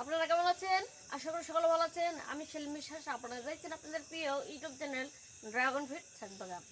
আপনারা কেমন আছেন? আশা করি সকলে ভালো আছেন। আমি সেলিম বিশ্বাস, আপনারা দেখছেন আপনাদের প্রিয় ইউটিউব চ্যানেল ড্রাগন ফিট ছাদ বাগান।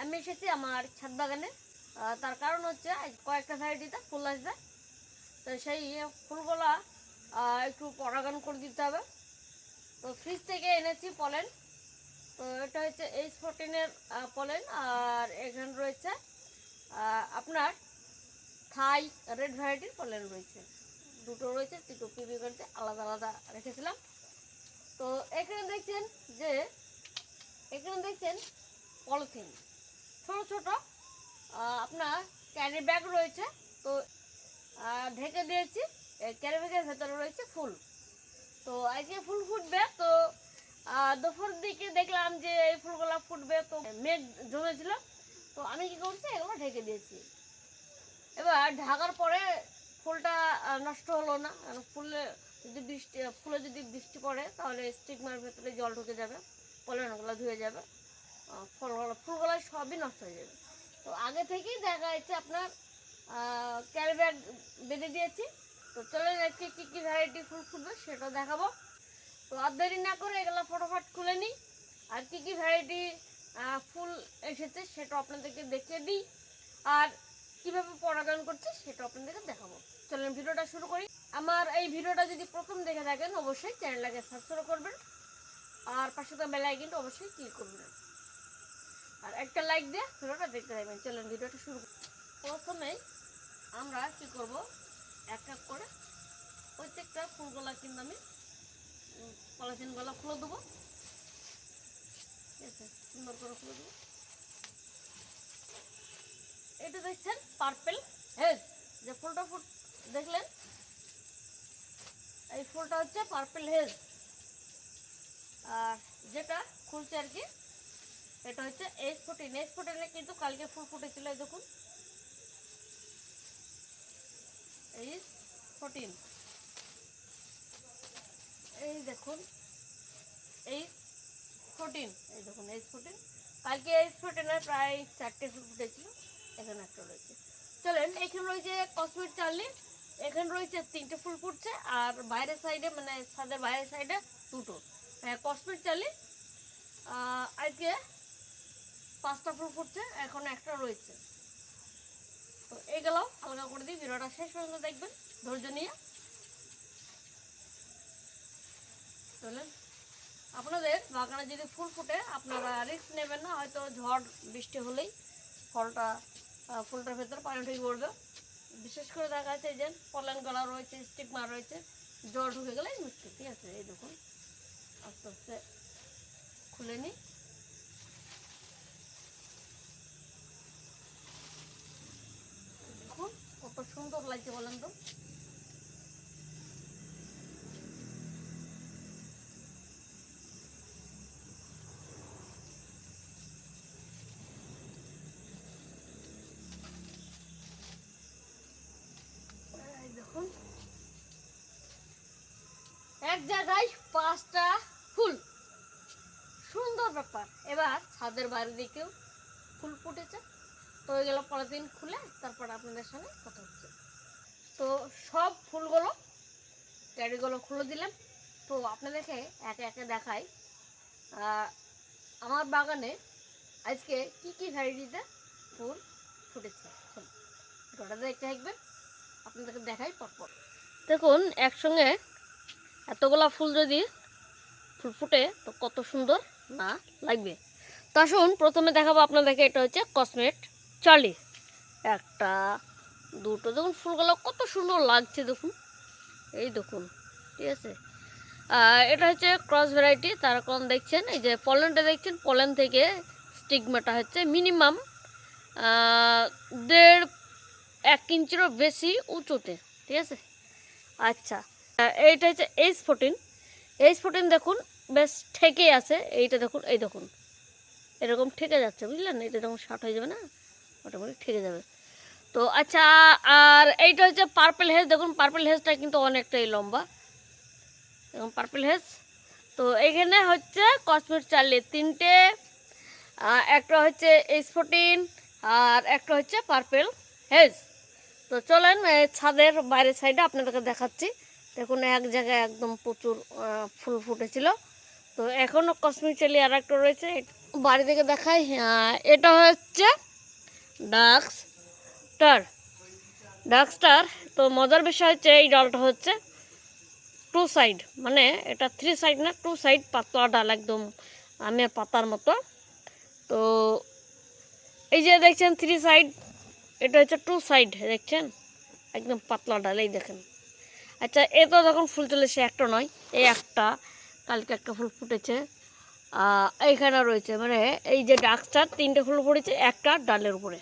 আমি এসেছি আমার ছাদ বাগানে। তার কারণ হচ্ছে কয়েকটা ভ্যারাইটিতে ফুল আসবে। তো সেই ফুলগুলা একটু পরাগান করে দিতে হবে। তো ফ্রিজ থেকে এনেছি পলেন। তো এটা হচ্ছে এইচ ফোরটিনের পলেন। আর এখানে রয়েছে আপনার থাই রেড ভ্যারাইটির পলেন রয়েছে। দুটো রয়েছে, দুটো পিবি করতে আলাদা আলাদা রেখেছিলাম। তো এখানে দেখছেন যে, এখানে দেখছেন পলিথিন। ছোট ছোট আপনার ক্যারি ব্যাগ রয়েছে, তো ঢেকে দিয়েছি। ক্যারি ব্যাগের ভেতরে রয়েছে ফুল। তো আজকে ফুল ফুটবে, তো দুপুর দিকে দেখলাম যে এই ফুলগুলো ফুটবে, তো মেঘ জমেছিল। তো আমি কি করছি, এগুলো ঢেকে দিয়েছি। এবার ঢাকার পরে ফুলটা নষ্ট হলো না। কারণ ফুলে যদি বৃষ্টি ফুলে যদি বৃষ্টি পড়ে, তাহলে স্টিগমার ভেতরে জল ঢুকে যাবে, পলেনগুলো ধুয়ে যাবে ফলগুলো ফুলগুলো সবই নষ্ট হয়ে যাবে। তো আগে থেকেই দেখা যাচ্ছে আপনার ক্যারি ব্যাগ বেঁধে দিয়েছি। তো চলে যাচ্ছে, কী কী ভ্যারাইটি ফুল ফুটবে সেটা দেখাবো। তো আর দেরি না করে এগুলো ফটোফট খুলে নিই। আর কী কী ভ্যারাইটি ফুল এসেছে সেটা আপনাদেরকে দেখিয়ে দিই। আর কীভাবে পরাগায়ন করছে সেটা আপনাদেরকে দেখাবো। চলেন ভিডিওটা শুরু করি। আমার এই ভিডিওটা যদি প্রথম দেখে থাকেন, অবশ্যই চ্যানেলটাকে সাবস্ক্রাইব করবেন। আর পাশে তো বেল আইকনটা অবশ্যই ক্লিক করবেন। আর একটা লাইক দিয়ে ভিডিওটা দেখতে থাকবেন। চলেন ভিডিওটা শুরু প্রথমেই আমরা কি করব, এক এক করে প্রত্যেকটা ফুলগুলা কিন্তু আমি পলিথিনগুলো খুলে দেবো। ঠিক আছে, সুন্দর করে খুলে দেবো। এটা দেখছেন পার্পেল হেজ যে ফুলটা ফুট দেখলেন? এই ফুলটা হচ্ছে পার্পেল হেজ আর যেটা খুলছে আর কি, এটা হচ্ছে এইচ ফোর্টিন এইচ ফোর্টিনে কিন্তু কালকে ফুল ফুটেছিল দেখুন। এইচ ফোর্টিন এই দেখুন এইচ ফোর্টিন এই দেখুন এইচ ফোর্টিন কালকে এইচ ফোর্টিনের প্রায় চারটে ফুল ফুটেছিল। এখানে একটা রয়েছে। চলেন, এখানে রয়েছে কসমেট চার্লি এখানে রয়েছে তিনটে ফুল ফুটছে, আর বাইরের সাইডে মানে ছাদের বাইরের সাইডে দুটো। কসমেট চার্লি আজকে পাঁচটা ফুল ফুটছে, এখন একটা রয়েছে। তো এইগুলো হালকা করে দিই ভিডিওটা শেষ পর্যন্ত দেখবেন, ধৈর্য নিয়ে। চলেন, আপনাদের বাগানে যদি ফুল ফুটে, আপনারা রিস্ক নেবেন না, হয়তো ঝড়, বৃষ্টি হলেই ফলটা ফুলটার ভেতরে পানি ঢুকে পড়বে। বিশেষ করে দেখা যাচ্ছে যে পলেন গলা রয়েছে স্টিকমা রয়েছে জল ঢুকে গেলে মুশকিল ঠিক আছে? এই দেখুন, আস্তে আস্তে খুলে নিই। দেখুন, কত সুন্দর লাগছে বলেন তো এই দেখুন এক জায়গায় পাঁচটা ফুল। সুন্দর ব্যাপার। এবার ছাদের বাইরে দিকেও ফুল ফুটেছে। তো ওইগুলো পলিথিন খুলে, তারপর আপনাদের সঙ্গে কথা হচ্ছে। তো সব ফুলগুলো ক্যারিগুলো খুলে দিলাম। তো আপনাদেরকে একে একে দেখাই। আমার বাগানে আজকে কি কি ভ্যারাইটিতে ফুল ফুটেছে? ভিডিওটা দেখতে থাকবেন। আপনাদেরকে দেখাই পরপর। দেখুন, একসঙ্গে এতগুলা ফুল যদি ফুল ফুটে, তো কত সুন্দর না লাগবে। তো আসুন, প্রথমে দেখাবো আপনাদেরকে, এটা হচ্ছে কসমেট চার্লি একটা, দুটো, দেখুন ফুলগুলো কত সুন্দর লাগছে, দেখুন। এই দেখুন, ঠিক আছে। এটা হচ্ছে ক্রস ভ্যারাইটি তার কারণ দেখছেন, এই যে পলেনটা দেখছেন পলেন থেকে স্টিগমাটা হচ্ছে মিনিমাম দেড় এক ইঞ্চিরও বেশি উঁচুতে, ঠিক আছে? আচ্ছা এইটা হচ্ছে এইচ ফোরটিন এইচ ফোরটিন দেখুন, বেশ ঠেকে আছে। এইটা দেখুন, এই দেখুন। এরকম ঠেকে যাচ্ছে, বুঝলেন? এটা যখন শার্ট হয়ে যাবে না, মোটামুটি ঠেকে যাবে। তো আচ্ছা আর এইটা হচ্ছে পার্পেল হেজ দেখুন পার্পেল হেজটা কিন্তু অনেকটাই লম্বা। এবং পার্পেল হেজ তো এখানে হচ্ছে কসমেট চার্লি তিনটে একটা হচ্ছে এইচ ফোরটিন আর একটা হচ্ছে পার্পেল হেজ তো চলেন ছাদের বাইরের সাইডে আপনাদেরকে দেখাচ্ছি। দেখুন এক জায়গায় একদম প্রচুর ফুল ফুটেছিল। তো এখনও কসমিক্যালি আর একটা রয়েছে। বাড়ি থেকে দেখাই আহ, এটা হচ্ছে ডাক্স স্টার ডার্ক স্টার তো মজার বিষয় হচ্ছে এই ডালটা হচ্ছে টু সাইড মানে এটা থ্রি সাইড না টু সাইড পাতলা ডাল একদম আমের পাতার মতো। তো এই যে দেখছেন থ্রি সাইড এটা হচ্ছে টু সাইড দেখছেন? একদম পাতলা ডাল এই দেখেন। আচ্ছা এ তো যখন ফুল চলেছে একটা নয় এই একটা। কালকে একটা ফুল ফুটেছে। এইখানে রয়েছে মানে এই যে ডাকটা তিনটে ফুল পড়েছে, একটা ডালের উপরে।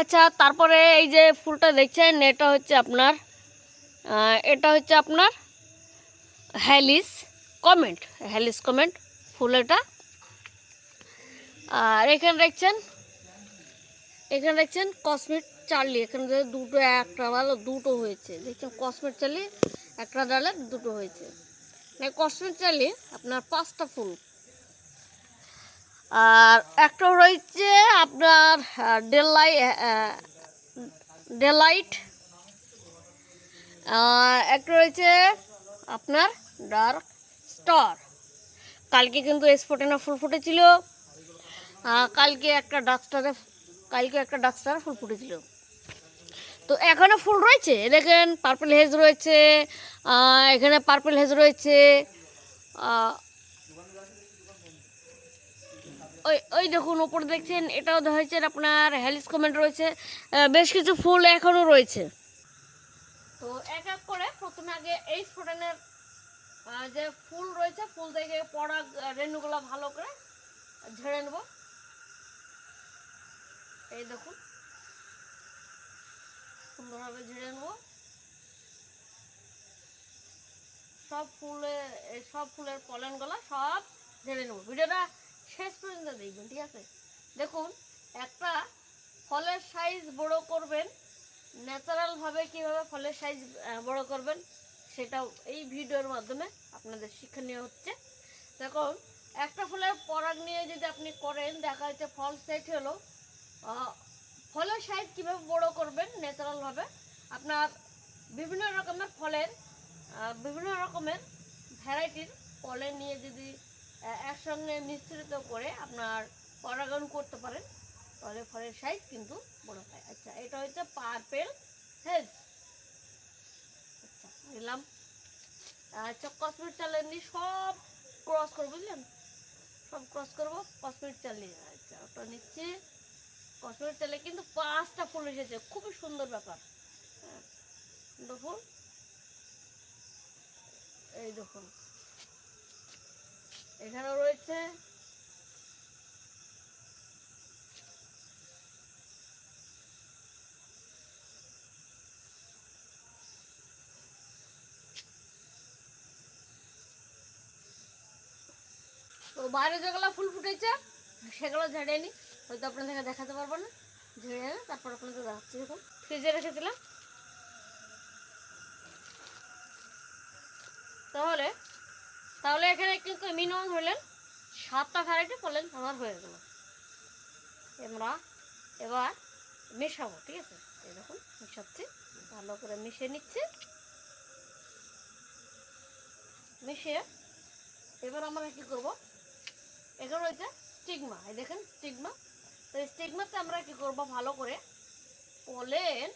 আচ্ছা তারপরে এই যে ফুলটা দেখছেন, এটা হচ্ছে আপনার এটা হচ্ছে আপনার হ্যালিস কমেন্ট হ্যালিস কমেন্ট ফুল এটা। আর এখানে দেখছেন এখানে দেখছেন কসমেট চার্লি এখানে দুটো একটা ভালো দুটো হয়েছে। দেখছেন কসমেট চার্লি একটা ডালে দুটো হয়েছে। মানে কসমেট চার্লি আপনার পাঁচটা ফুল। আর একটা রয়েছে আপনার ডেলাই ডেলাইট একটা রয়েছে আপনার ডার্ক স্টার কালকে কিন্তু স্পটেনা ফুল ফুটেছিল। কালকে একটা ডার্ক স্টারে কালকে একটা ডার্ক স্টারে ফুল ফুটেছিল। তো এখনও ফুল রয়েছে, দেখেন পার্পল হেজ রয়েছে এখানে পার্পল হেজ রয়েছে ওই ওই দেখুন ওপরে দেখছেন, এটাও হয়েছে আপনার হ্যালিস কমেন্ট রয়েছে বেশ কিছু ফুল এখনও রয়েছে। তো এক এক করে প্রথমে আগে এই স্ফোটনের যে ফুল রয়েছে, ফুল থেকে পড়া রেণুগুলো ভালো করে ঝেড়ে নেব। এই দেখুন। সুন্দরভাবে ঝেড়ে নেব। সব ফুলে সব ফুলের পলেনগুলো সব ঝেড়ে নেব। ভিডিওটা শেষ পর্যন্ত দেখবেন, ঠিক আছে? দেখুন, একটা ফলের সাইজ বড় করবেন ন্যাচারালভাবে কীভাবে ফলের সাইজ বড় করবেন, সেটাও এই ভিডিওর মাধ্যমে আপনাদের শিক্ষণীয় হচ্ছে। দেখুন, একটা ফুলের পরাগ নিয়ে যদি আপনি করেন, দেখা যাচ্ছে ফল সেট হলো ফলের সাইজ কীভাবে বড় করবেন ন্যাচারালভাবে আপনার বিভিন্ন রকমের ফলের বিভিন্ন রকমের ভ্যারাইটির ফলের নিয়ে যদি একসঙ্গে মিশ্রিত করে আপনার পরাগণ করতে পারেন, তাহলে ফলের সাইজ কিন্তু বড় হয়। আচ্ছা এটা হচ্ছে পার্পেল হেজ আচ্ছা নিলাম। আচ্ছা কসমেট চালের নিয়ে সব ক্রস করব, বুঝলেন? সব ক্রস করব কসমেট চাল নিয়ে। আচ্ছা ওটা নিচ্ছি। কসমেট চালে কিন্তু পাঁচটা ফুল এসেছে, খুবই সুন্দর ব্যাপার। হ্যাঁ দেখুন। এই দেখুন। এখানেও রয়েছে। তো বাইরে যেগুলো ফুল ফুটেছে, সেগুলো ঝেড়ে নি। হয়তো আপনাদেরকে দেখাতে পারব না। ঝেড়ে এনে তারপর আপনাদের দেখাচ্ছি, দেখুন। ফ্রিজে রেখেছিলাম। তাহলে তাহলে এখানে কিন্তু মিনিমাম হলেন সাতটা ভ্যারাইটি ফলেন আমার হয়ে গেল। আমরা এবার মেশাবো, ঠিক আছে? দেখুন, মেশাচ্ছি। ভালো করে মিশিয়ে নিচ্ছি। মিশিয়ে এবার আমরা কি করব? এখানে রয়েছে স্টিগমা। এই দেখেন, স্টিগমা। তো এই স্টিগমাতে আমরা কি করব? ভালো করে পলেন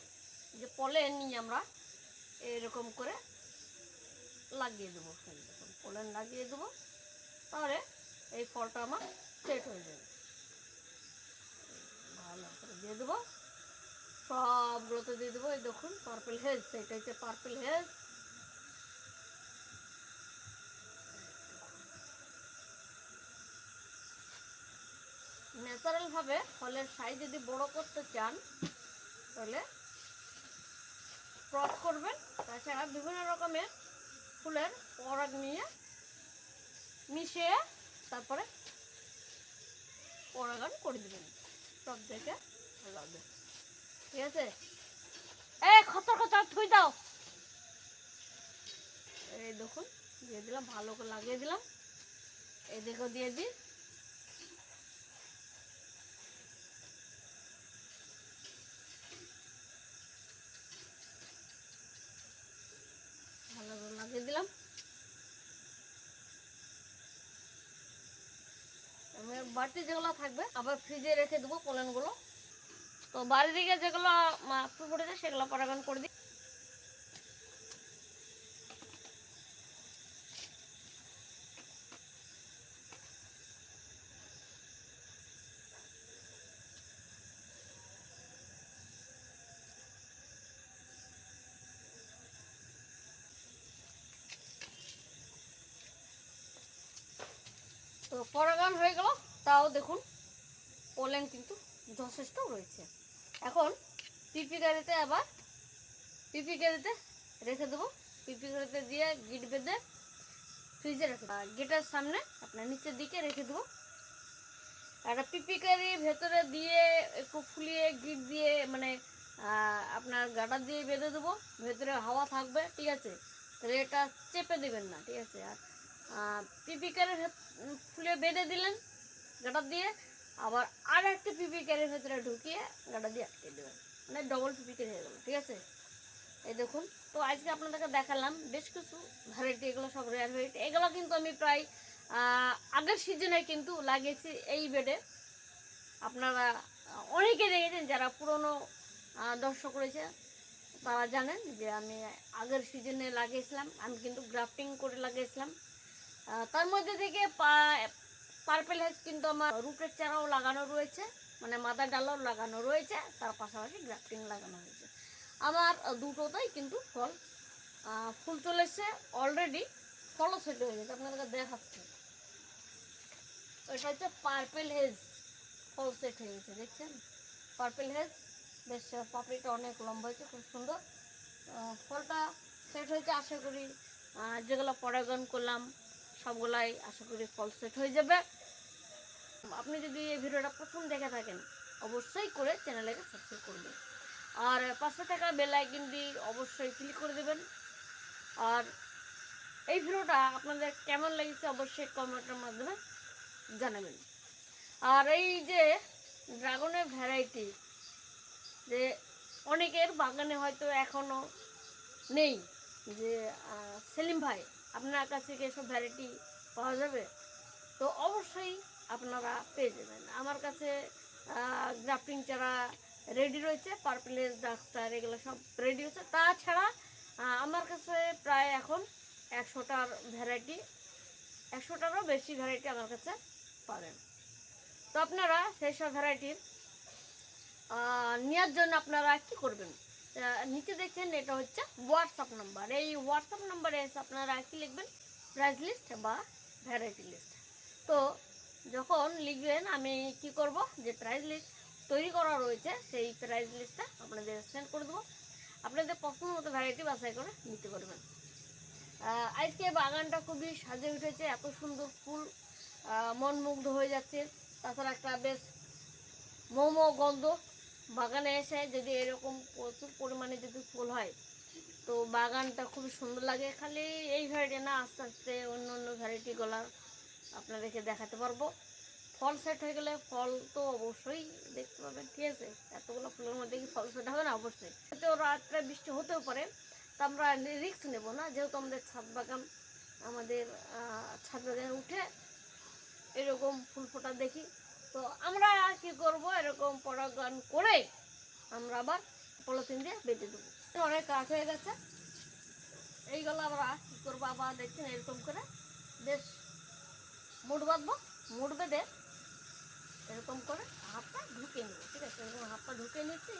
যে পলেন নিয়ে আমরা এরকম করে লাগিয়ে দেবো। পলেন লাগিয়ে দেবো, তাহলে এই ফলটা আমার সেট হয়ে যাবে। ভালো করে দিয়ে দেবো। সবগুলোতে দিয়ে দেবো, এই দেখুন পার্পেল হেজ এটা হচ্ছে পার্পেল হেজ ন্যাচারালভাবে ফলের সাইজ যদি বড় করতে চান, তাহলে ক্রস করবেন। তাছাড়া বিভিন্ন রকমের ফুলের পরাগ নিয়ে মিশিয়ে তারপরে পরাগান করে দেবেন। সব দেখে ভালো হবে ঠিক আছে? এ খতর খতর, থুই দাও। এই দেখুন, দিয়ে দিলাম, ভালো করে লাগিয়ে দিলাম। এই দেখো, দিয়ে দিই। বাড়তি যেগুলো থাকবে, আবার ফ্রিজে রেখে দেবো পোলেনগুলো তো বাড়ি দিকে যেগুলো ফুটেছে সেগুলো পরাগান করে দিই। তো পরাগান হয়ে গেল। তাও দেখুন পোলেন কিন্তু যথেষ্ট রয়েছে। এখন পিপি গাড়িতে আবার পিপি গাড়িতে রেখে দেবো। পিপি গাড়িতে দিয়ে গিট বেঁধে ফ্রিজে রেখে দেবো। গেটের সামনে আপনার নিচের দিকে রেখে দেবো। একটা পিপি কারি ভেতরে দিয়ে একটু ফুলিয়ে গিট দিয়ে মানে আপনার গাটা দিয়ে বেঁধে দেবো। ভেতরে হাওয়া থাকবে, ঠিক আছে? তাহলে এটা চেপে দেবেন না, ঠিক আছে? আর পিপি কারি ফুলে বেঁধে দিলেন গাটা দিয়ে আবার আর একটা পিপি ক্যারির ভেতরে ঢুকিয়ে গাটা দিয়ে আটকে দেবেন। মানে ডবল পিপি ক্যারি হয়ে গেলো, ঠিক আছে? এই দেখুন, তো আজকে আপনাদেরকে দেখালাম বেশ কিছু ভ্যারাইটি এগুলো সব রেয়ার ভ্যারাইটি এগুলো কিন্তু আমি প্রায় আগের সিজনে কিন্তু লাগিয়েছি এই বেডে আপনারা অনেকে দেখেছেন যারা পুরনো দর্শক রয়েছে, তারা জানেন যে আমি আগের সিজনে লাগিয়েছিলাম, আমি কিন্তু গ্রাফটিং করে লাগিয়েছিলাম। তার মধ্যে থেকে পার্পেল হেজ কিন্তু আমার রুটের চারাও লাগানো রয়েছে মানে মাদার ডালাও লাগানো রয়েছে, তার পাশাপাশি গ্রাফটিং লাগানো হয়েছে। আমার দুটোতেই কিন্তু ফল ফুল চলেছে অলরেডি ফলও সেট হয়ে গেছে, আপনাদেরকে দেখাচ্ছি। এটা হচ্ছে পার্পেল হেজ ফল সেট হয়ে গেছে, দেখছেন? পার্পেল হেজ বেশ, পাপড়িটা অনেক লম্বা হয়েছে, খুব সুন্দর। ফলটা সেট হয়েছে, আশা করি যেগুলো পরাগন করলাম সবগুলাই আশা করি ফল সেট হয়ে যাবে। আপনি যদি এই ভিডিওটা প্রথম দেখে থাকেন, অবশ্যই করে চ্যানেলটাকে সাবস্ক্রাইব করবেন আর পাঁচশো টাকা বেল আইকন দিয়ে অবশ্যই ক্লিক করে দেবেন। আর এই ভিডিওটা আপনাদের কেমন লেগেছে অবশ্যই কমেন্টের মাধ্যমে জানাবেন। আর এই যে ড্রাগনের ভ্যারাইটি যে অনেকের বাগানে হয়তো এখনও নেই, যে সেলিম ভাই আপনার কাছে কি এসব ভ্যারাইটি পাওয়া যাবে? তো অবশ্যই আপনারা পেয়ে যাবেন। আমার কাছে গ্রাফটিং চারা রেডি রয়েছে পার্পেলেস ডাক্তার এগুলো সব রেডি হচ্ছে। তাছাড়া আমার কাছে প্রায় এখন একশোটার ভ্যারাইটি একশোটারও বেশি ভ্যারাইটি আমার কাছে পাবেন। তো আপনারা সেই সব ভ্যারাইটির নেওয়ার জন্য আপনারা কী করবেন? নিচে দেখছেন এটা হচ্ছে হোয়াটসঅ্যাপ নাম্বার এই হোয়াটসঅ্যাপ নাম্বারে এসে আপনারা কি লিখবেন? প্রাইস লিস্ট বা ভ্যারাইটি লিস্ট তো যখন লিখবেন আমি কি করব? যে প্রাইস লিস্ট তৈরি করা রয়েছে সেই প্রাইস লিস্টটা আপনাদের সেন্ড করে দেবো। আপনাদের পছন্দ মতো ভ্যারাইটি বাছাই করে নিতে পারবেন। আজকে বাগানটা খুবই সাজে উঠেছে এত সুন্দর ফুল আহ, মন মুগ্ধ হয়ে যাচ্ছে। তাছাড়া একটা বেশ মোমো গন্ধ বাগানে এসে যদি এরকম প্রচুর পরিমাণে যদি ফুল হয়, তো বাগানটা খুবই সুন্দর লাগে। খালি এই ভ্যারাইটি না, আস্তে আস্তে অন্য অন্য ভ্যারাইটি ভ্যারাইটিগুলো আপনাদেরকে দেখাতে পারব। ফল সেট হয়ে গেলে ফল তো অবশ্যই দেখতে পাবেন, ঠিক আছে? এতগুলো ফুলের মধ্যে কি ফল সেট হবে না? অবশ্যই। তো রাত্রে বৃষ্টি হতেও পারে, তা আমরা রিস্ক নেব না। যেহেতু আমাদের ছাদ বাগান, আমাদের ছাদ বাগানে উঠে এরকম ফুল ফোটা দেখি। তো আমরা কি করব? এরকম পরাগান করে আমরা আবার পলিথিন দিয়ে বেঁধে দেবো। অনেক কাজ হয়ে গেছে। এইগুলো আমরা কি করব? আবার দেখছেন এরকম করে বেশ মুড বাঁধবো। মুড বেঁধে এরকম করে হাতটা ঢুকিয়ে নেব, ঠিক আছে? এরকম হাতটা ঢুকিয়ে নিচ্ছি।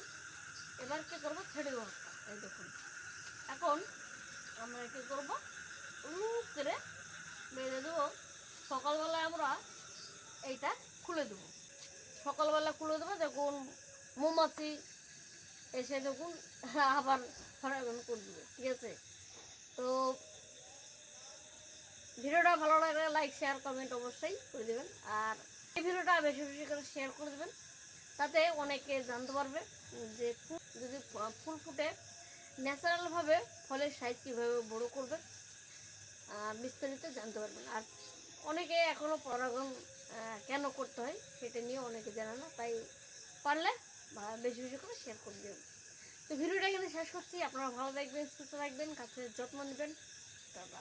এবার কী করব? ছেড়ে দেবো হাতটা। এই দেখুন। এখন আমরা কী করব? উলুক করে বেঁধে দেবো। সকালবেলায় আমরা এইটা খুলে দেবো। সকালবেলা খুলে দেবো দেখুন মৌমাছি এসে দেখুন আবার ফরাগন করে দেবে ঠিক আছে? তো ভিডিওটা ভালো লাগলে লাইক শেয়ার কমেন্ট অবশ্যই করে দেবেন। আর এই ভিডিওটা বেশি বেশি করে শেয়ার করে দেবেন তাতে অনেকে জানতে পারবে যে ফুল যদি ফুল ফুটে ন্যাচারালভাবে ফলের সাইজ কীভাবে বড় করবে আহ, বিস্তারিত জানতে পারবেন। আর অনেকে এখনও পরাগন কেন করতে হয় সেটা নিয়ে অনেকে জানে না, তাই পারলে বেশি বেশি করে শেয়ার করে দেবেন তো ভিডিওটা এখানে শেষ করছি, আপনারা ভালো থাকবেন, সুস্থ থাকবেন, কাছে যত্ন নেবেন। টাটা